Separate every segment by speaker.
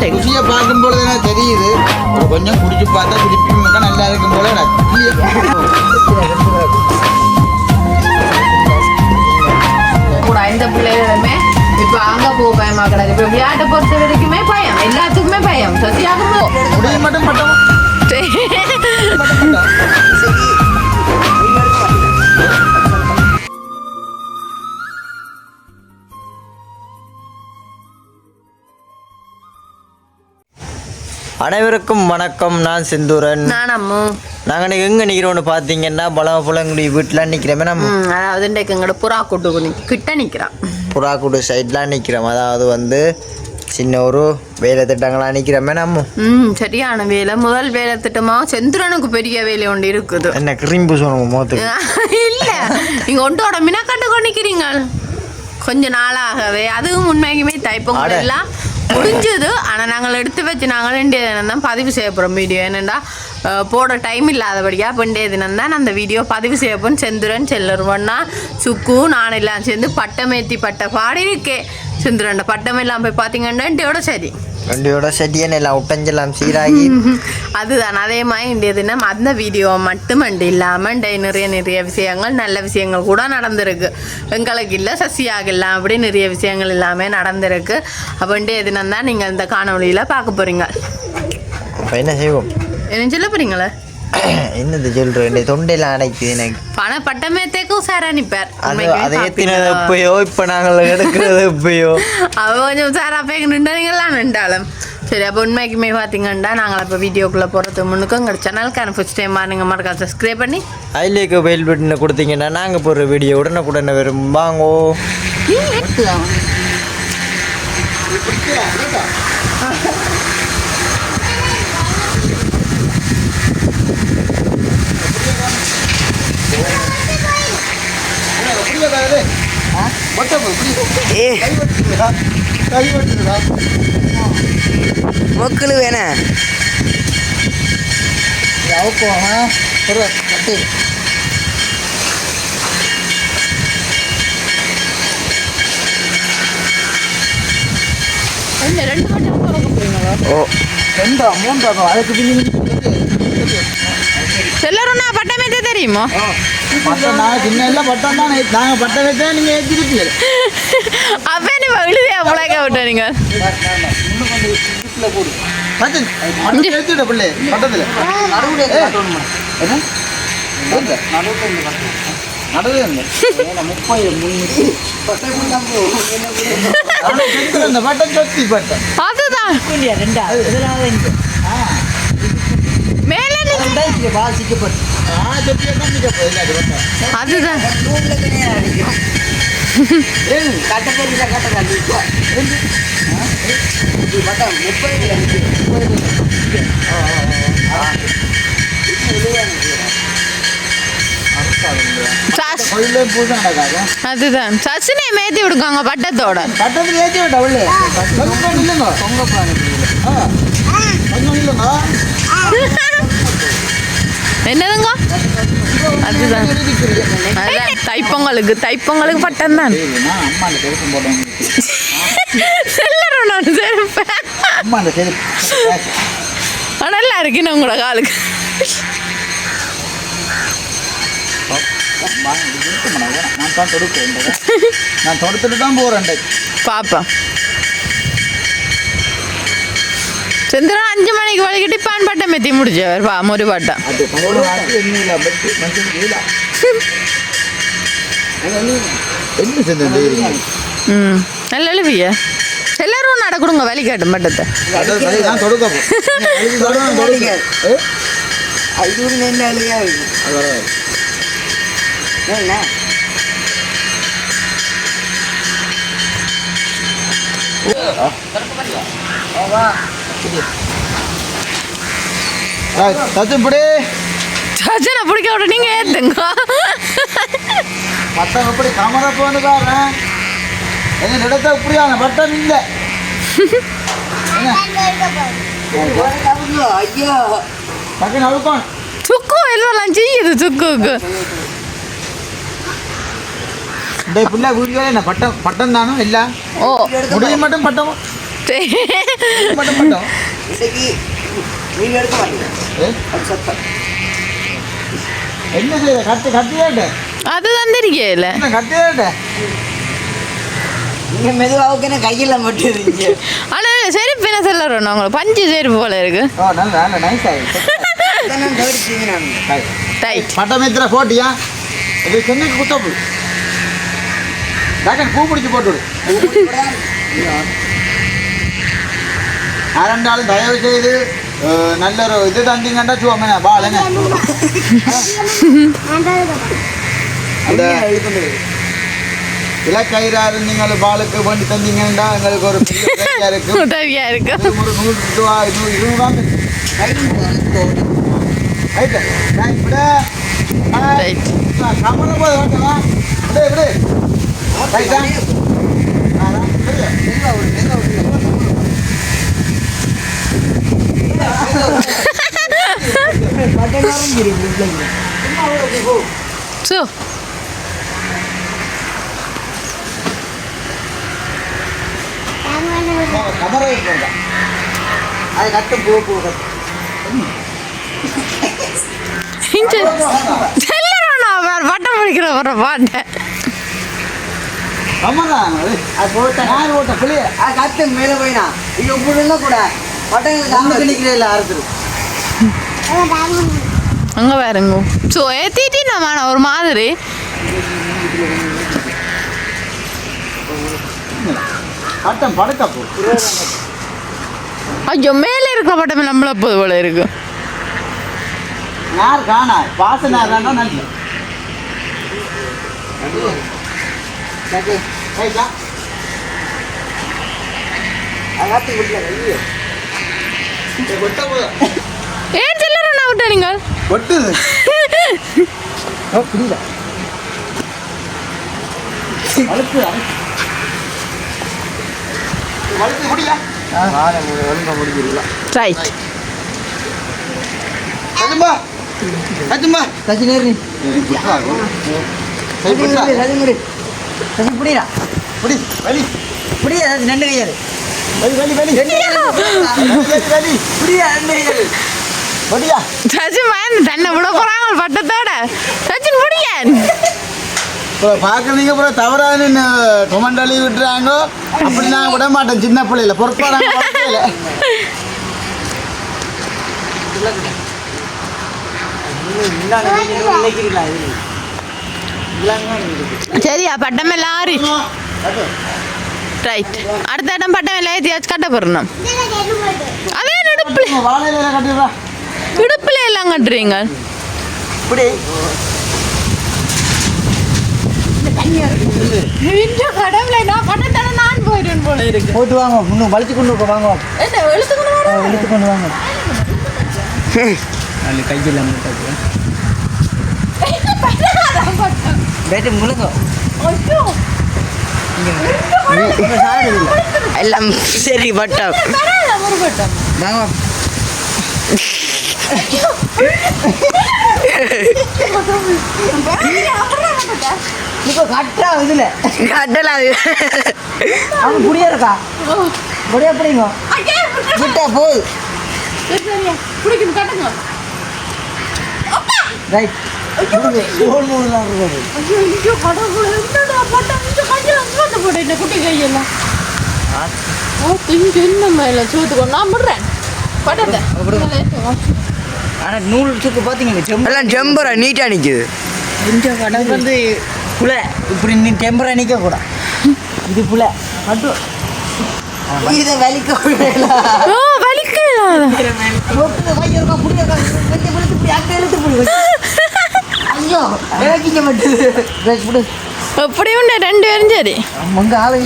Speaker 1: இருக்கு
Speaker 2: ருசியை பார்க்கும் பொழுது எனக்கு தெரியுது. கொஞ்சம் குடிச்சு பார்த்தா திருப்பி மிக நல்லா இருக்கும் போல
Speaker 1: கூட இந்த பிள்ளைகளுமே இப்ப அங்க போக பயமா கிடக்கு இப்ப விளையாட்டை பொறுத்த வரைக்குமே பயம். எல்லாத்துக்குமே பயம். சத்தியாகுமோ
Speaker 2: முடிய மட்டும் பட்டம்.
Speaker 3: அனைவருக்கும் வணக்கம். நான் செந்தூரன்.
Speaker 1: நான் அம்மு.
Speaker 3: நாங்கள் எங்கே நிற்கிறோன்னு பார்த்தீங்கன்னா பழம புலங்குடி வீட்டில் நிற்கிறோமே நம்ம.
Speaker 1: அதாவது இன்றைக்கு எங்களோட புறா கூட்டு கிட்ட நிக்கிறான்
Speaker 3: புறாக்குடு சைட்லாம் நிற்கிறோம் அதாவது வந்து சின்ன ஒரு வேலை திட்டங்களாக நிற்கிறோமே நம்ம.
Speaker 1: ம் சரியான வேலை. முதல் வேலை திட்டமா? செந்துரனுக்கு பெரிய வேலை ஒன்று இருக்குது.
Speaker 3: என்ன கிரிம்பு சொன்னோம் மோத்துக்கு
Speaker 1: இல்ல. நீங்க ஒன்றோட மினக்கண்டு கொண்டிக்கிறீங்க கொஞ்ச நாளாகவே. அதுவும் உண்மைக்குமே தைப்பொங்கல். எல்லாம் முடிஞ்சது. ஆனால் நாங்கள் எடுத்து வச்சு நாங்கள் ரெண்டே தினம் தான் பதிவு செய்ய போகிறோம் வீடியோ. என்னென்னா போட டைம் இல்லாதபடியா பண்டே தினம் தான் அந்த வீடியோ பதிவு செய்ய போறோம். செந்துரன் செல்லருவண்ணா சுக்கு நான் எல்லாம் சேர்ந்து பட்டமேத்தி பட்ட பாடி இருக்கே. செந்துரன் பட்டம் எல்லாம் போய் பார்த்தீங்கன்னா இண்டியோட சரி.
Speaker 3: வண்டியோட செடியன் எல்லாம் உட்டஞ்செல்லாம் சீராகி.
Speaker 1: அதுதான் அதே மாதிரி இன்றைய தினம் அந்த வீடியோ மட்டுமண்டு இல்லாமல் டே நிறைய நிறைய விஷயங்கள் நல்ல விஷயங்கள் கூட நடந்திருக்கு. எங்களுக்கு இல்லை சசியாக இல்லை அப்படி நிறைய விஷயங்கள் எல்லாமே நடந்திருக்கு. அப்போ இன்றைய தினம் தான் நீங்கள் இந்த காணொளியில் பார்க்க போகிறீங்க
Speaker 3: என்ன செய்வோம்?
Speaker 1: என்ன சொல்ல போகிறீங்களே
Speaker 3: என்னது சொல்கிறேன் தொண்டையில் அடைக்குது எனக்கு.
Speaker 1: பண பட்டமேத்தேக்கும் சாரா நிற்பார்
Speaker 3: அது அதை ஏற்றினது எப்பயோ? இப்போ நாங்கள் எடுக்கிறது எப்பயோ?
Speaker 1: அவ கொஞ்சம் சாரா பேக்கு நின்றீங்களாம் நின்றாலும். சரி அப்போ உண்மைக்குமே பார்த்தீங்கன்னா நாங்கள் இப்போ வீடியோக்குள்ளே போகிறதுக்கு முன்னுக்கும் எங்கள் சேனலுக்கான ஃபஸ்ட் டைம் நீங்கள் மறக்காம சப்ஸ்கிரைப் பண்ணி.
Speaker 3: ஐலேக்கு வெயில் பட்டின கொடுத்தீங்கன்னா நாங்கள் போடுற வீடியோ உடனுக்குடனே வரும். வாங்கோ.
Speaker 4: ஏ. மொக்களு வேணா.
Speaker 1: ரெண்டு ரெண்டு மட்டும் திறக்க
Speaker 3: ஓ.
Speaker 2: ரெண்டா மூன்றா? அதுக்கு பின்னாடி
Speaker 1: செல்லருண்ணா பட்டமேத்தே தெரியுமா?
Speaker 2: பட்டம் நான் சின்ன எல்லாம் பட்டம் தான். நாங்கள் பட்டம் வச்சா நீங்கள் ஏற்றிருப்பீங்க
Speaker 1: அப்போ நீ எழுதியா முளைக்க விட்ட நீங்கள்
Speaker 2: பிள்ளை பட்டத்தில். என்ன? எங்க? நடுவே இல்லை. நானும் கேட்கிறேன், இந்த பட்டம் சொத்தி பட்டம்
Speaker 1: அதுதான். மேலே நின்னு-
Speaker 2: ஆ
Speaker 1: அதுதான். அதுதான். சசினை மேத்தி விடுக்காங்க பட்டத்தோட.
Speaker 2: பட்டத்தில் ஏற்றி விட்டா உள்ளே இல்லைங்க ஆ. கொஞ்சம் இல்லைங்க
Speaker 1: என்னதுங்க? அதுதான். அதுதான். தைப்பொங்கலுக்கு தைப்பொங்கலுக்கு பட்டம் தான்.
Speaker 2: நான்
Speaker 1: நான் செருப்பேன். நல்லா இருக்கு நான் உங்களோட காலுக்கு.
Speaker 2: நான் தான் நான் தொடுத்துட்டு தான்
Speaker 1: பாப்பா செந்திரன் அஞ்சு மணிக்கு வழிகிட்டு பான் பட்டம் மெத்தி முடிச்சவர் பா ஒரு பட்டம் நல்ல எழுவிய எல்லாரும் நட கொடுங்க வழி காட்டும் பட்டத்தை
Speaker 2: நான் தொடுக்க போ
Speaker 4: என்ன
Speaker 2: தச்சுப்படி
Speaker 1: சஜனை பிடிக்க விட நீங்க ஏத்துங்க.
Speaker 2: பட்டம் எப்படி கமர போன்னு பாரு. எங்க இடத்த இப்படியான பட்டம் இல்லை.
Speaker 4: ஐயோ
Speaker 2: டக்குன்னு அழுக்கணும்
Speaker 1: சுக்கு எல்லாம் செய்யுது சுக்குக்கு.
Speaker 2: இந்த பிள்ளை வீடியோ என்ன பட்டம் பட்டம் தானும் இல்லை?
Speaker 1: ஓ.
Speaker 2: முடிய மட்டும் பட்டம் என்ன செய்ய கட்டு கட்டியாட்ட
Speaker 1: அது தந்திருக்கேல
Speaker 2: கட்டியாட்ட
Speaker 4: நீங்க மெதுவாவுக்கு கையில் மட்டும் இருக்கீங்க
Speaker 1: ஆனா செருப்பு என்ன சொல்லறோம் உங்களுக்கு பஞ்சு செருப்பு போல இருக்கு.
Speaker 2: ஓ நல்ல நல்ல நைஸ் ஆயிடுச்சு
Speaker 1: டைட்
Speaker 2: பட்டமேத்திர போட்டியா? இது சென்னைக்கு குத்தப்பு டாக்டர் பூ பிடிச்சி போட்டு அஹ், நல்ல ஒரு இது தந்தீங்கன்னா சும்மா பாலுங்க அந்த இலக்கயிறாரு நீங்கள் பாலுக்கு பண்ணி தந்தீங்கன்னா எங்களுக்கு ஒரு உதவியா இருக்கு ஒரு நூறு ரூபா நூறு இருபது ரைட்டு நான் இப்படி
Speaker 1: Right.
Speaker 2: கமல போது ஓட்டவா இப்படி இப்படி ரைட்டா
Speaker 1: சோ
Speaker 2: கமர இருக்கா அது கட்டு பூ பூ கட்டு
Speaker 1: செல்லறோம் அவர் பட்டம் பிடிக்கிற ஒரு பாட்டை.
Speaker 2: அது போட்ட யார் ஓட்ட புளிய
Speaker 4: அது கத்து மேல போயினா இது இப்படி கூட பட்டங்களுக்கு
Speaker 2: நமக்கு நிற்கிறேன் அறுத்துரு
Speaker 1: அங்க பாருங்க. ஸோ ஏத்திட்டு நம்ம ஒரு மாதிரி. ஐயோ மேலே இருக்கிற பட்டம் நம்மள போது போல இருக்கு. ஏன் செல்லறோம் விட்ட நீங்கள்?
Speaker 2: ஒட்டுது புரியல வழுக்கு வழுக்கு முடியா ஒழுங்கா முடிக்கிறீங்களா
Speaker 1: ரைட்
Speaker 2: கஜும்பா கஜும்பா
Speaker 4: சசி
Speaker 2: புடிச்சா
Speaker 4: சசி முடி சசி புடிடா.
Speaker 2: புடி வலி.
Speaker 4: புடியா ரெண்டு கையாரு
Speaker 2: வலி வலி வலி. வலி வலி வலி.
Speaker 4: புடியா ரெண்டு கையாரு
Speaker 1: தன்னை விட போறாங்க பட்டத்தோட சச்சின் முடியன்
Speaker 2: இப்போ பார்க்குறீங்க அப்புறம் தவறான கொமெண்ட் அழி விட்டுறாங்க அப்படி நான் விட மாட்டேன் சின்ன பிள்ளையில
Speaker 4: இது
Speaker 1: சரியா பட்டம் எல்லாம் ஆறி ரைட் அடுத்த இடம் பட்டம் எல்லாம் ஏற்றியாச்சு கட்ட போறணும் அதே
Speaker 2: கட்டிடுறா
Speaker 1: இடுப்புல எல்லாம் கட்டுறீங்க?
Speaker 2: இப்படி.
Speaker 1: இந்த கடவுளை நான் பட்டத்தால நான் போயிடுவேன் போல இருக்கு.
Speaker 2: போட்டு வாங்க இன்னும் வலிச்சு கொண்டு வாங்க எடுத்து கொண்டு வாங்க. அது கையில்
Speaker 4: பேட்டு முழுங்க. எல்லாம் சரி பட்டம்
Speaker 2: வாங்க.
Speaker 4: இப்போ கட்டா இதுல கட்டல அது அவன் புடியா இருக்கா? புடியா புடிங்க. விட்டா போகுது
Speaker 1: பிடிக்கும் கட்டுங்க
Speaker 4: ரைட். மூணு தான் இருக்குது
Speaker 1: ஐயோ கடவுளே என்னடா பட்டம் இந்த கையில வந்து போட்டு இந்த குட்டி கையெல்லாம் ஓ திங்க என்ன மேல சூத்துக்கோ நான் விடுறேன் பட்டத்தை
Speaker 4: ஆனால் நூல் சுக்கு பார்த்தீங்க எல்லாம் டெம்பரா நீட்டாக நிற்குது இந்த கடல் வந்து புல. இப்படி நீ டெம்பரா நிற்க கூட இது புல. மட்டும். இதை வலிக்க
Speaker 1: எப்படி உண்டு ரெண்டு பேரும் சரி.
Speaker 4: ஆளை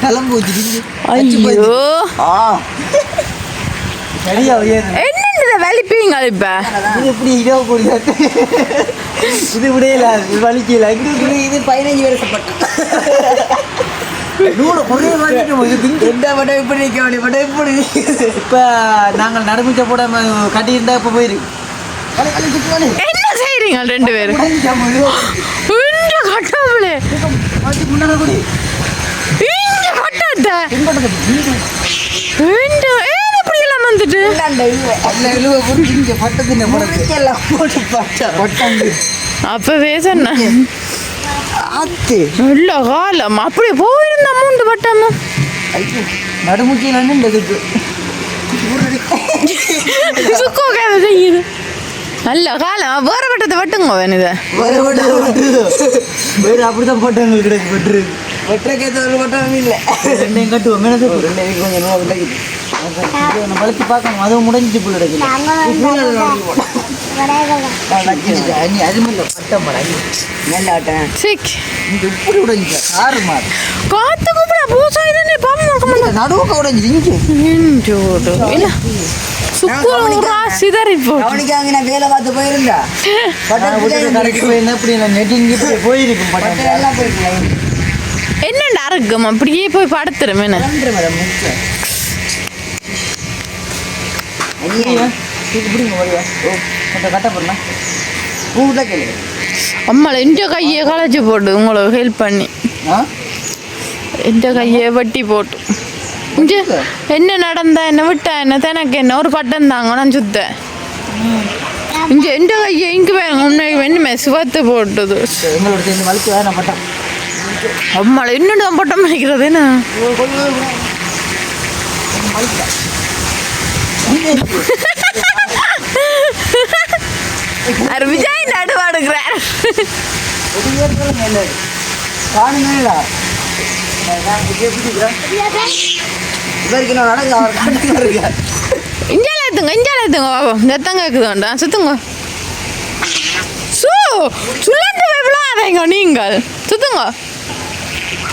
Speaker 4: கிளம்பு
Speaker 1: ஐயோ.
Speaker 4: சரியா
Speaker 1: வலிப்பீங்க இப்ப?
Speaker 4: இது இப்படி இதோ கூடிய இது விடையில வலிக்கல. இது இது இது பதினஞ்சு வருஷப்பட்ட இப்படி இப்படி இப்போ நாங்கள் நடுமிச்ச போட கட்டியிருந்தா இப்போ போயிருக்கு
Speaker 1: என்ன செய்றீங்க ரெண்டு பேரும் கடவுளே
Speaker 4: முன்னாடி
Speaker 1: வந்துட்டு அப்பவே சொன்னேன்
Speaker 4: ஆத்து.
Speaker 1: இல்ல காலம் அப்படியே போயிருந்த அமௌண்ட் பட்டாம
Speaker 4: நடுமுக்கியில் இந்த இதுக்கு.
Speaker 1: சுக்கோ கதை செய்யுது. நல்ல காலம். வேற பட்டத்தை வட்டுங்க
Speaker 4: வேறு பட்டா வேறு அப்படிதான் பட்டவங்க கிடைக்கு வெட்டுறக்கேற்ற ஒரு பட்டவங்க இல்லை. ரெண்டையும் கட்டுவோம் மேலே ரெண்டையும் கொஞ்சம் நல்லா கிடைக்குது நான் பழுத்து பார்க்கணும் அதுவும் முடிஞ்சிச்சு புள்ள கிடைக்கல வேலை பார்த்து போயிருந்தா போயிருக்கும் பட்டம் எல்லாம் போயிருக்கேன்
Speaker 1: என்னண்டா இருக்கும் அப்படியே போய் படுத்துருமே
Speaker 4: கேளு.
Speaker 1: அம்மால இந்த கையை களைச்சி போட்டு உங்களுக்கு ஹெல்ப் பண்ணி?
Speaker 4: ஆ?
Speaker 1: இந்த கையை வெட்டி போட்டு? என்ன நடந்தா என்ன விட்டா என்ன தனக்கு என்ன? ஒரு பட்டம் தாங்க நான் சுத்தேன் இங்க எந்த கையை இங்க வேணுமே சிவத்து போட்டது.
Speaker 4: அம்மாள் சேர்ந்து வலிச்சு வேற பட்டம்
Speaker 1: என்ன? விஜய் நடுவாடுகிறார் இஞ்சால ஏத்துங்க இஞ்சால ஏத்துங்க பாபம். வேண்டாம். சுத்துங்க. சூ சுள்ளட்டு வைப்பலாதீங்க நீங்கள். சுத்துங்க.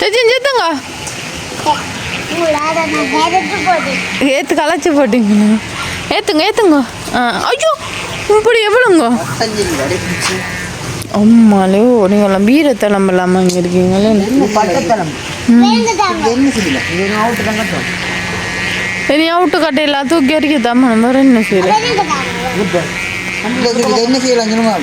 Speaker 1: செஞ்சு செத்துங்க ஏற்று களைச்சு போட்டீங்க. ஏற்றுங்க ஏற்றுங்க ஐயோ இப்படி எவ்வளோங்க? அம்மாலே நீங்களாம் வீரத்தலம் இல்லாமல் இங்கே இருக்கீங்களே.
Speaker 4: பட்டத்தனம் அவுட்டு தான் கட்டும்
Speaker 1: இனி அவுட்டு கட்டையெல்லாம் தூக்கி அடிக்க நம்ம வேறு என்ன செய்யறேன்
Speaker 4: என்ன செய்யலாம் சொல்லுங்க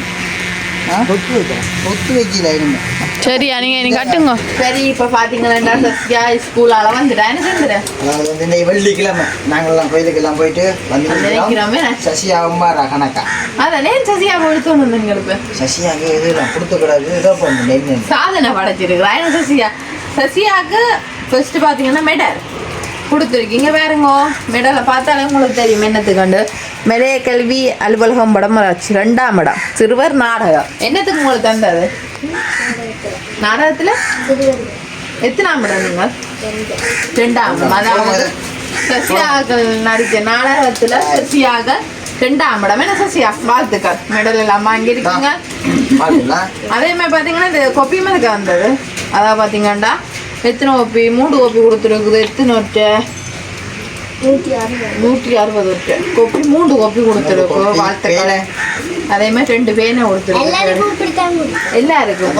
Speaker 4: ஒத்து வைக்கலாம் ஒத்து வைக்கல இருங்க
Speaker 1: சரியா நீங்கள் இனி கட்டுங்க. சரி இப்போ பார்த்தீங்களா சத்யா ஸ்கூலால் வந்துட்டா? என்ன செஞ்சுறேன்
Speaker 3: வந்து இந்த வெள்ளிக்கிழமை நாங்கள்லாம் கோயிலுக்கெல்லாம் போயிட்டு வந்து
Speaker 1: நினைக்கிறோமே.
Speaker 3: சசியா அம்மாரா கணக்கா
Speaker 1: அதானே சசியா கொடுத்து வந்துங்களுக்கு
Speaker 3: சசியாக்கு இதெல்லாம் கொடுத்துக்கூடாது இதான் பண்ணு
Speaker 1: சாதனை படைச்சிருக்கிறா. என்ன சசியா? சசியாவுக்கு ஃபர்ஸ்ட் பார்த்தீங்கன்னா மெடல் கொடுத்துருக்கீங்க வேறுங்க மெடலை பார்த்தாலே உங்களுக்கு தெரியும் என்னத்துக்கு மெலைய கல்வி அலுவலகம் படம் வராச்சு ரெண்டாம் இடம் சிறுவர் நாடகம். என்னத்துக்கு உங்களுக்கு தந்தது? நாடகத்தில்? எத்தனாம் இடம் நீங்கள் ரெண்டாம் இடம். அதாவது சசியாக நடித்த நாடகத்தில் சசியாக ரெண்டாம் இடம். என்ன சசியா? வாழ்த்துக்கள். மெடல் எல்லாம் வாங்கியிருக்கீங்க.
Speaker 3: பாத்தீங்களா?
Speaker 1: அதே மாதிரி பார்த்தீங்கன்னா இந்த கொப்பி மதுக்கு வந்தது. அதான் பார்த்தீங்கன்னா எத்தனை ஒப்பி மூணு ஒப்பி கொடுத்துருக்குது. எத்தனை ஒற்றை நூற்றி அறுபது. ஒற்றை கொப்பி மூன்று கொப்பி கொடுத்துருக்கு. வாழ்த்துக்கள். அதே மாதிரி ரெண்டு பேனை கொடுத்துருக்கு. எல்லாருக்கும்.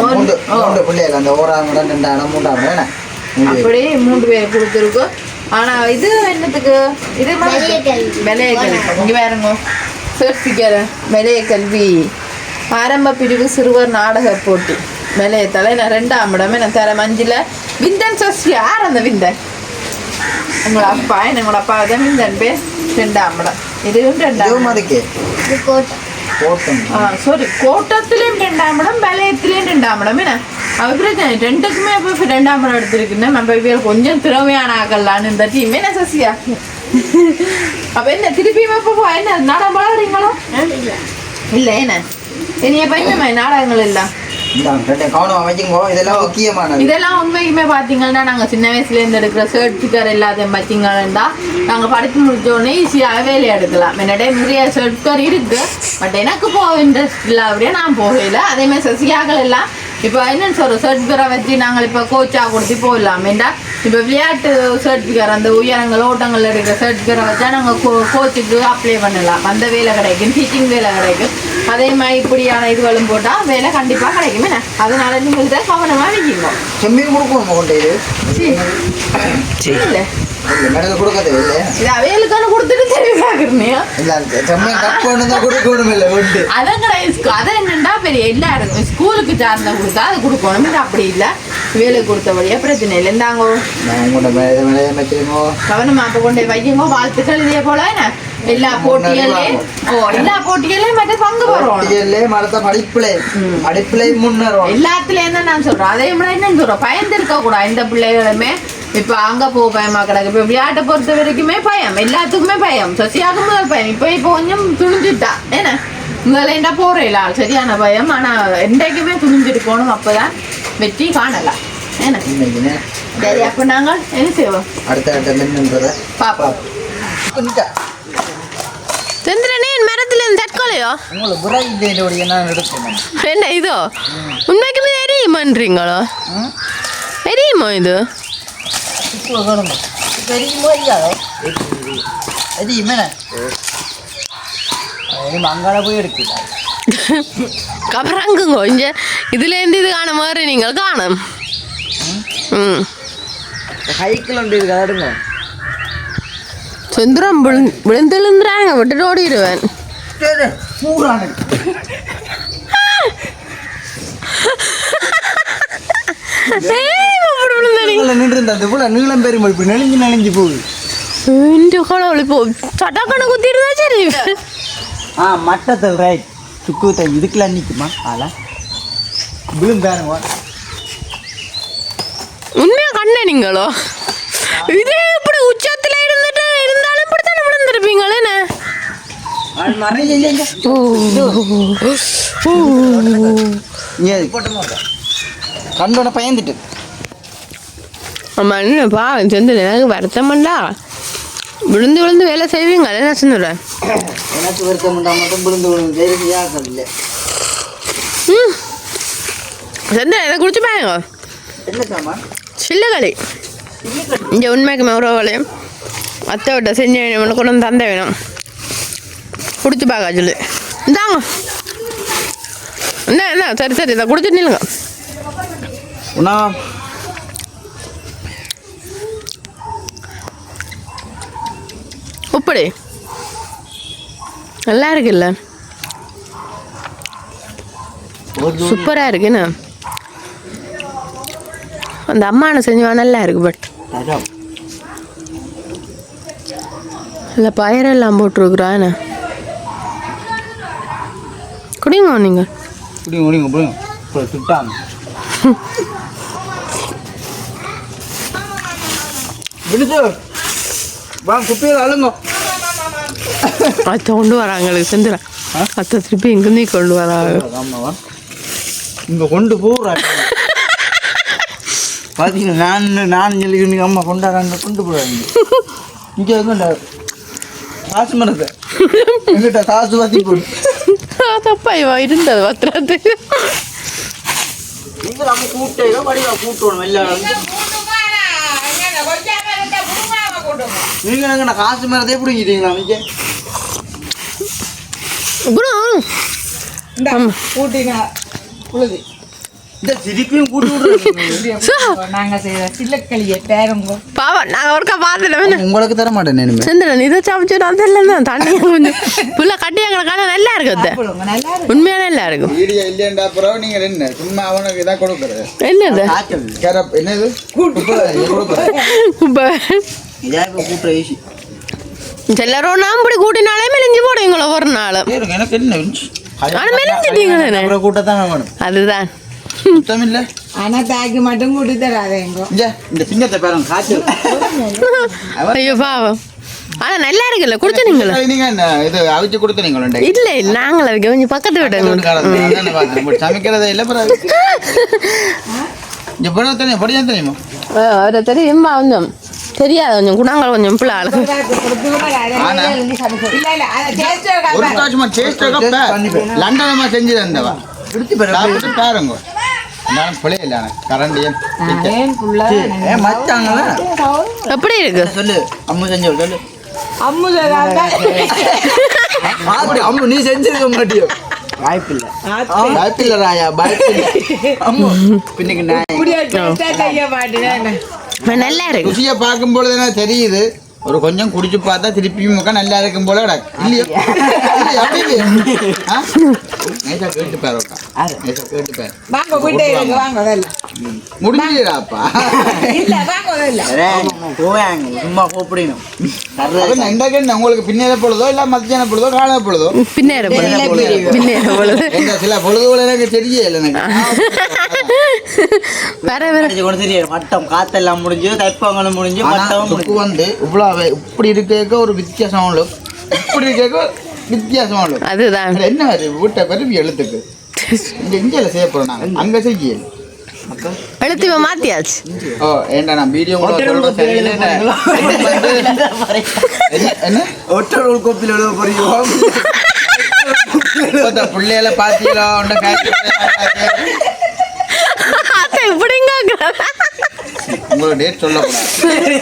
Speaker 1: அப்படியே மூன்று பேர் கொடுத்துருக்கு. ஆனா இது என்னத்துக்கு? இது விலைய கல்வி. இங்க வேறுங்க சேர்த்திக்கிற விலைய கல்வி. ஆரம்ப பிரிவு சிறுவர் நாடக போட்டி. விலைய தலை நான் ரெண்டாம் இடம். நான் தர மஞ்சில விந்தன் சசி யார் அந்த விந்தன்? உங்களோட அப்பா எங்களோட அப்பா தான் விந்தன் பேர் ரெண்டாம் இடம். இதுவும் ரெண்டாம்
Speaker 3: கோட்டம்
Speaker 1: ஆ சாரி கோட்டத்திலையும் ரெண்டாம் இடம் விலையத்திலையும் ரெண்டாம் இடம். என்ன? அவ பிரச்சனை ரெண்டுக்குமே இப்போ ரெண்டாம் இடம் எடுத்திருக்குன்னா நம்ம இவங்க கொஞ்சம் திறமையான ஆக்கலான்னு இந்த டீம் என்ன சசியா? அப்ப என்ன திருப்பியும் இப்போ என்ன நாடகம் பாடுறீங்களோ? இல்ல. என்ன? இனிய பயணமா நாடகங்கள் எல்லாம்.
Speaker 3: இதெல்லாம் முக்கியமானது.
Speaker 1: இதெல்லாம் உண்மைக்குமே பார்த்தீங்கன்னா நாங்கள் சின்ன வயசுலேருந்து எடுக்கிற சர்டிஃபிகேட் எல்லாத்தையும் பார்த்தீங்கன்னா நாங்கள் படித்து முடிச்ச உடனே ஈஸியாக வேலையை எடுக்கலாம். என்னடே நிறைய சர்டிஃபிகேட் இருக்கு. பட் எனக்கு போக இன்ட்ரெஸ்ட் இல்லை. அப்படியே நான் போகல அதேமாதிரி சசியாக்கள் எல்லாம் இப்போ என்னன்னு சொல்ற சர்டிஃபிகேட்டை வச்சு நாங்கள் இப்போ கோச்சாக கொடுத்து போடலாம். ஏண்டா? இப்போ விளையாட்டு சர்டிஃபிகேட் அந்த உயரங்கள் ஓட்டங்கள் எடுக்கிற சர்டிஃபிகேட்டை வச்சா நாங்கள் கோ கோச்சுக்கு அப்ளை பண்ணலாம். அந்த வேலை கிடைக்கும் டீச்சிங் வேலை கிடைக்கும். அதே மாதிரி இப்படியான இதுகளும் போட்டால் வேலை கண்டிப்பாக கிடைக்கும் என்ன? அதனால நீங்கள் இதை கவனமாக வைக்கணும்
Speaker 3: செம்மீன் கொடுக்கணும் கொண்டு இது?
Speaker 1: இல்லை.
Speaker 3: மெடல் கொடுக்கறது இல்லை
Speaker 1: இது அவைகளுக்கான கொடுத்துட்டு சரி பார்க்குறீங்க
Speaker 3: இல்லை செம்மீன் கட் பண்ணு தான் கொடுக்கணும் இல்லை உண்டு
Speaker 1: அதான் கிடையாது அது என்னண்டா பெரிய எல்லாருக்கும் ஸ்கூலுக்கு சார்ந்த கொடுத்தா அது கொடுக்கணும் இது அப்படி இல்லை. வேலை கொடுத்தபடியா பிரச்சனை இல்லை.
Speaker 4: வச்சிருக்கோ
Speaker 1: கவனமா அப்ப கொண்டு வையுங்கோ. வாழ்த்துக்கள் இதே போல என்ன? எல்லா போட்டிகள்லயும் ஓ எல்லா மற்ற பங்கு
Speaker 4: மரத்த படிப்பிலே முன்னேறும்
Speaker 1: எல்லாத்துலயும் தான் நான் சொல்றேன். அதே மாதிரி என்ன சொல்றேன். பயந்து இருக்க கூடாது எந்த பிள்ளைகளுமே இப்ப அங்க போ பயமா கிடக்கு இப்ப விளையாட்டை பொறுத்த வரைக்குமே பயம் எல்லாத்துக்குமே பயம் சசியாகும் முதல் பயம் இப்ப இப்ப கொஞ்சம் துணிஞ்சுட்டா என்ன உங்களேண்டா போறேல சரியான பயம் ஆனா என்றைக்குமே துணிஞ்சிருக்கணும் அப்பதான் வெற்றி காணலாம் என்ன சரி அப்ப நாங்கள் என்ன செய்வோம்
Speaker 4: அடுத்த நின்றுன்றத
Speaker 1: பாப்போம் சந்திரனே என் மரத்துல இருந்து தற்கொலையோ என்ன இதோ உண்மைக்குமே எரியுமான்றீங்களோ எரியுமா இது
Speaker 4: தெரியுமோ இல்லையாதோ தெரியுமே அங்கால போய் எடுக்கல
Speaker 1: கபராங்குங்க இங்க இதுலேருந்து இது காண மாதிரி நீங்கள் காணும் ம்
Speaker 4: ஹைக்கிள் ஒன்று இருக்கு அடுங்க
Speaker 1: சுந்தரம் விழு- விழுந்தெழுந்துறாங்க விட்டுட்டு ஓடிடுவேன் ஏய்.
Speaker 4: நின்று பூரா நீளம் பெருமை இப்படி நெளிஞ்சு நெளிஞ்சு போகுது.
Speaker 1: இப்போ சட்டாக்கணை சரி.
Speaker 4: ஆ மட்டத்தில் ரைட் சுக்குத்தை இதுக்கெல்லாம் நிற்குமா ஆளா? விழுந்தாருங்க
Speaker 1: உண்மையா கண்ண நீங்களோ? இதே இப்படி உச்சத்துல இருந்துட்டு இருந்தாலும் இப்படி தானே விழுந்திருப்பீங்களே
Speaker 4: கண்டோட பயந்துட்டு.
Speaker 1: என்னப்பா செந்து எனக்கு வருத்தமண்டா. விழுந்து விழுந்து வேலை செய்வீங்க என்ன சொன்னுறேன்
Speaker 4: எனக்கு வருத்தம் உண்டா மட்டும் விழுந்து விழுந்து தெரியாது இல்லை.
Speaker 1: ம். செந்து இதை குடிச்சு பாருங்க. சில்லுகளி. இங்கே உண்மைக்கு உறவுகளையும் அத்தை விட்ட செஞ்ச வேணும் கொண்டு வந்து தந்த வேணும். குடிச்சு பார்க்க சொல்லு. இந்தாங்க. என்ன என்ன சரி சரி இதை குடிச்சு நில்லுங்க. உப்படி. நல்லா இருக்குல்ல. சூப்பராக இருக்குண்ணா அந்த அம்மான செஞ்சவா நல்லா இருக்கு பட். இல்லை பயிரெல்லாம் போட்டிருக்குறாண்ணே குடிங்க நீங்கள்
Speaker 4: முடியும் முடியும் இப்போ சுட்டாங்க விடுச்சு வா குப்பியில் அழுங்க.
Speaker 1: அத்தை கொண்டு வராங்க செஞ்சுறேன் அத்தை திருப்பி எங்கேருந்தே கொண்டு வராங்க
Speaker 4: ஆமாவா இங்கே கொண்டு போகிறாங்க பார்த்தீங்க நான் நான் சொல்லி அம்மா கொண்டாடுறாங்க கொண்டு போகிறாங்க இங்கே எங்கண்டா காசு மரத்தை எங்கிட்ட காசு வாத்தி போடு
Speaker 1: தப்பா இவ இருந்தது பத்திரத்து.
Speaker 4: நீங்கள் நம்ம கூட்டையோ வடிவா கூட்டணும் எல்லாரும் நீங்கள் எங்கண்ணா காசு மரத்தையே பிடிங்கிட்டீங்களா.
Speaker 5: கூட்டிங்க உழுது
Speaker 4: இந்த திருப்பியும் கூட்டி
Speaker 5: நாங்க. செய்யற சில்லக்களிய பேருங்க
Speaker 1: ஒருக்கா பார்த்துட்டோம்
Speaker 4: உங்களுக்கு தர மாட்டேன் இனிமே.
Speaker 1: செந்திரன் இதை சாப்பிச்சு தண்ணி கொஞ்சம். புள்ள கட்டி எங்களை காண நல்லா இருக்குது
Speaker 5: சாப்பிடுங்க நல்லா இருக்கு.
Speaker 1: உண்மையா நல்லா இருக்கும்
Speaker 2: வீடியோ இல்லையண்டா அப்புறம் நீங்கள் என்ன சும்மா அவனுக்கு இதான் கொடுக்குறது.
Speaker 1: என்னது?
Speaker 2: என்னது?
Speaker 4: இதான் இப்போ கூட்டுற ஈஸி
Speaker 1: எல்லாரும் நான் இப்படி கூட்டினாலே மெலிஞ்சு போடுவீங்களோ ஒரு நாள்
Speaker 4: எனக்கு என்ன இருந்துச்சு
Speaker 1: ஆனா மெலிஞ்சிட்டீங்க
Speaker 4: கூட்டத்தான் வேணும்
Speaker 1: அதுதான்
Speaker 2: சுத்தம் இல்லை
Speaker 5: ஆனா பேக்கு மட்டும் கூட்டி தராதேங்க
Speaker 4: இந்த சின்னத்தை பாருங்க காய்ச்சல்
Speaker 1: ஐயோ பாவம் ஆனா நல்லா இருக்குல்ல குடிச்சுனீங்களா
Speaker 2: நீங்க என்ன இது அவிச்சு கொடுத்தீங்களா
Speaker 1: இல்ல இல்ல நாங்கள் அதுக்கு கொஞ்சம் பக்கத்து விட்டோங்க
Speaker 2: சமைக்கிறதே இல்லை பிறகு இங்க படம் தெரியும் படியா தெரியுமா
Speaker 1: அவரை தெரியுமா கொஞ்சம் தெரியாது கொஞ்சம் குணங்கள் கொஞ்சம் பிள்ளை
Speaker 5: taste
Speaker 2: ஒரு லண்டனமா செஞ்சு தந்தவா
Speaker 4: பிடிச்சி
Speaker 2: பாருங்க. நான் பிள்ளைய இல்லை கரண்ட் ஏன்
Speaker 5: ஏன் புள்ள.
Speaker 4: ஏ மச்சாங்களா
Speaker 1: எப்படி இருக்கு?
Speaker 4: சொல்லு அம்மு செஞ்சு சொல்லு. அப்படி அம்மு நீ செஞ்சிருக்க மாட்டியோ. வாய்ப்பில்லை. வாய்ப்பில்லை ராயா வாய்ப்பில்லை. அம்மு பின்னுக்கு நான்
Speaker 1: நல்லா இருக்கு
Speaker 2: ருசியை பார்க்கும் பொழுது என்ன தெரியுது? ஒரு கொஞ்சம் குடிச்சு பார்த்தா திருப்பியும் முக்கம் நல்லா இருக்கும் போல கிடக்கு. இல்லையா? அப்படி கேட்டு கேட்டு பாரு.
Speaker 6: வாங்க வீட்டை இருக்கு வாங்க
Speaker 2: முடிஞ்சுடாப்பா.
Speaker 6: இல்ல வாங்க
Speaker 4: போவாங்க சும்மா கூப்பிடணும்
Speaker 2: உங்களுக்கு பின்னேற பொழுதோ இல்ல மத்தியான பொழுதோ காலை பொழுதோ
Speaker 1: பின்னேற பொழுது பின்னேற பொழுது
Speaker 2: இந்த சில பொழுதுகள் எனக்கு தெரியல எனக்கு
Speaker 1: வர வர
Speaker 4: கொண்டு தெரியாது மட்டம் காத்தெல்லாம் முடிஞ்சு தைப்பங்களும் முடிஞ்சு
Speaker 2: வந்து இவ்வளவு இப்படி இருக்க ஒரு வித்தியாசமான look. இப்படி இருக்க வித்தியாசமான look.
Speaker 1: அதுதான்.
Speaker 2: அது என்ன அது? வீட்டை பெருவி எழுத்துக்கு. இங்க இங்கே செய்ய போறோம் நாங்க. அங்க செய்யல
Speaker 1: எழுத்து இவன் மாத்தியாச்சு.
Speaker 2: ஓ ஏண்டா நான் வீடியோ கூட சொல்றேன். சரியில்லை. என்ன- என்ன?
Speaker 4: ஒற்றர் கோப்பில் எழுத போறீங்க
Speaker 2: பிள்ளைகள பாத்தீங்களா? உன்னை
Speaker 1: எப்படிங்க
Speaker 2: உங்களோட டேட் சொல்லக்கூடாது.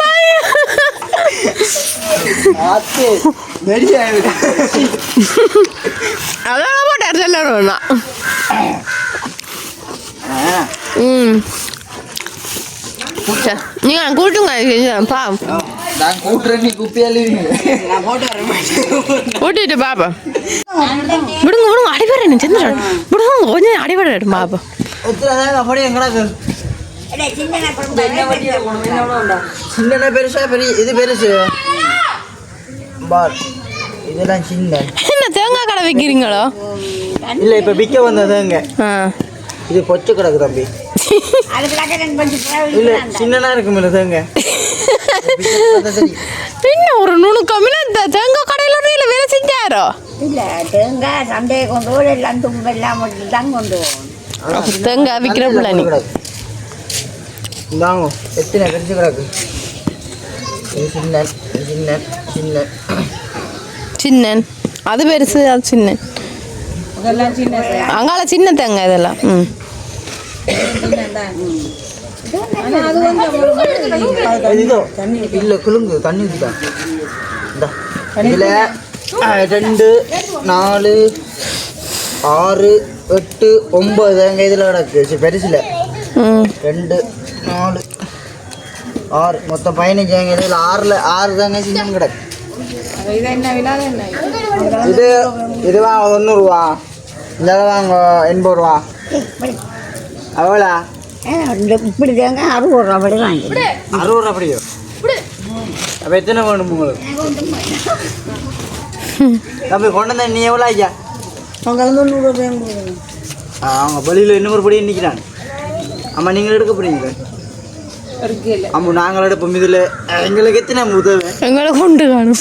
Speaker 1: அதான் போட்டார் சொல்லணும்னா ம். நீங்க கூட்டுங்க பா
Speaker 2: நான் கூட்டுறேன் நீ குப்பியால
Speaker 1: கூட்டிட்டு பாப்பா விடுங்க விடுங்க அடிபடுறேன் சந்திரன் விடுங்க கொஞ்சம் அடிபடுறேன் பாப்பா
Speaker 4: அப்படியே கிடக்கு சின்ன பெருசா பெரிய இது பெருசு பார் இதெல்லாம் சின்ன
Speaker 1: என்ன தேங்காய் கடை வைக்கிறீங்களோ
Speaker 4: இல்ல இப்ப விற்க வந்ததுங்க இது பொச்சு கிடக்கு தம்பி இல்ல சின்னனா இருக்கும் இல்ல தேங்க
Speaker 1: என்ன ஒரு நுணுக்கம் இந்த தேங்காய் கடையில் இல்ல வேலை செஞ்சாரோ
Speaker 6: இல்ல தேங்காய் சந்தையை கொண்டு எல்லாம் தும்பெல்லாம் மட்டும் தான் கொண்டு
Speaker 1: தேங்காய் விற்கிற பிள்ளை நீ
Speaker 4: இந்தாங்க. எத்தனை பெருசு கிடக்கு? சின்ன சின்ன சின்ன
Speaker 1: சின்னன் அது பெருசு அது சின்ன
Speaker 6: அதெல்லாம் சின்ன
Speaker 1: அங்கால சின்ன தேங்காய் இதெல்லாம். ம்.
Speaker 4: இல்ல குலுங்கு தண்ணி இதுல அஹ், ரெண்டு நாலு ஆறு எட்டு ஒன்பது தேங்க இதில் கிடக்கு. பெருசுல.
Speaker 1: ம்.
Speaker 4: ரெண்டு நாலு. ஆறு. மொத்தம் பதினஞ்சு தேங்க இதில் ஆறில் ஆறு தேங்க சின்ன கிடக்கு
Speaker 6: இது
Speaker 4: இது வாங்க தொண்ணூறுவா இந்த வாங்க எண்பது ரூபா. அவ்வளோ?
Speaker 6: இப்படி தேங்காய் அறுபது ரூபா படி வாங்கி
Speaker 4: அறுபது ரூபா அப்படியோ அப்போ எத்தனை வேணும் உங்களுக்கு? தம்பி கொண்டு வந்த நீ எவ்வளோ ஐயா
Speaker 6: அவங்க வந்து நூறு ரூபாய்
Speaker 4: ஆ, அவங்க பள்ளியில் இன்னொரு படி நிற்கிறான் ஆமாம் நீங்கள் எடுக்க
Speaker 6: இல்லை
Speaker 4: ஆமாம் நாங்கள் எடுப்போம் இதில் எங்களுக்கு எத்தனை உதவி
Speaker 1: எங்களை கொண்டு காணும்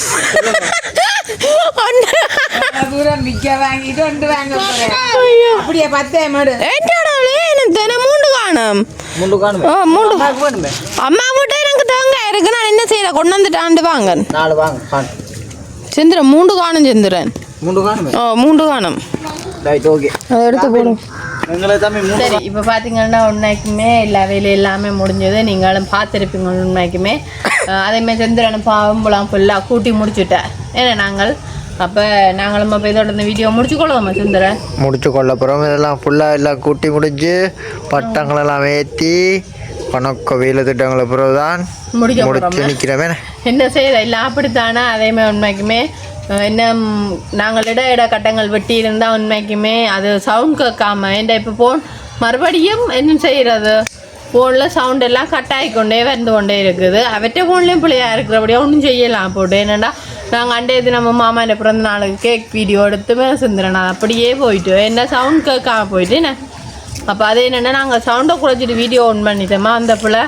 Speaker 1: அம்மா வீட்டை எனக்கு தேங்காய் இருக்கு நான் என்ன செய்யற கொண்டு வந்துட்டாண்டு வாங்க
Speaker 4: நாலு வாங்க
Speaker 1: செந்திரன் மூண்டு காணும் செந்திரன்
Speaker 4: முண்டு காணுமே
Speaker 1: ஓ மூண்டு காணும்
Speaker 4: ரைட் ஓகே
Speaker 1: அதை எடுத்து போடும் சரி இப்போ பார்த்தீங்கன்னா உண்மைக்குமே எல்லா வேலையும் எல்லாமே முடிஞ்சது. நீங்களும் பார்த்துருப்பீங்க உண்மைக்குமே. அதேமாதிரி செந்திரன் பாவம்புலாம் ஃபுல்லாக கூட்டி முடிச்சுட்டேன். ஏன்னா நாங்கள் அப்போ நாங்களும் அப்போ இதோட இந்த வீடியோ முடிச்சு கொள்ளுவோமா செந்திரன்?
Speaker 7: முடிச்சு கொள்ள போகிறோம் இதெல்லாம் ஃபுல்லாக எல்லாம் கூட்டி முடிஞ்சு பட்டங்களெல்லாம் ஏற்றி கணக்கு வெயில் திட்டங்களை பிறகு தான்
Speaker 1: முடிக்க
Speaker 7: முடிச்சு நிற்கிறோமே
Speaker 1: என்ன செய்யற இல்லை அப்படித்தானே? அதேமாதிரி உண்மைக்குமே என்ன நாங்கள் இட இட கட்டங்கள் வெட்டி இருந்தால் உண்மைக்குமே அது சவுண்ட் கேட்காம. ஏன்டா இப்போ ஃபோன் மறுபடியும் என்ன செய்கிறது ஃபோனில் சவுண்ட் எல்லாம் கட் ஆகிக்கொண்டே வந்து கொண்டே இருக்குது. அவற்றை ஃபோன்லேயும் பிள்ளையாக இருக்கிறபடியா ஒன்றும் செய்யலாம் போட்டு. என்னென்னா நாங்கள் அண்டே நம்ம மாமாண்ட பிறந்த நாளுக்கு கேக் வீடியோ எடுத்துமே செஞ்சிடணும் அது அப்படியே போயிட்டு என்ன சவுண்ட் கேட்காம போயிட்டு என்ன? அப்போ அது என்னென்னா நாங்கள் சவுண்டை குறைச்சிட்டு வீடியோ ஆன் பண்ணிட்டோமா? அந்த பிள்ளை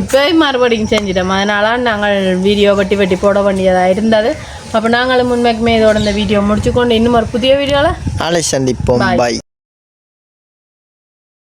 Speaker 1: இப்போயும் மறுபடியும் செஞ்சிட்டோம். அதனால நாங்கள் வீடியோ வெட்டி வெட்டி போட வேண்டியதாக இருந்தது. அப்போ நாங்களும் முன்மைக்குமே இதோட இந்த வீடியோ முடிச்சுக்கொண்டு இன்னும் ஒரு புதிய வீடியோவில்
Speaker 7: நாளை சந்திப்போம். பாய்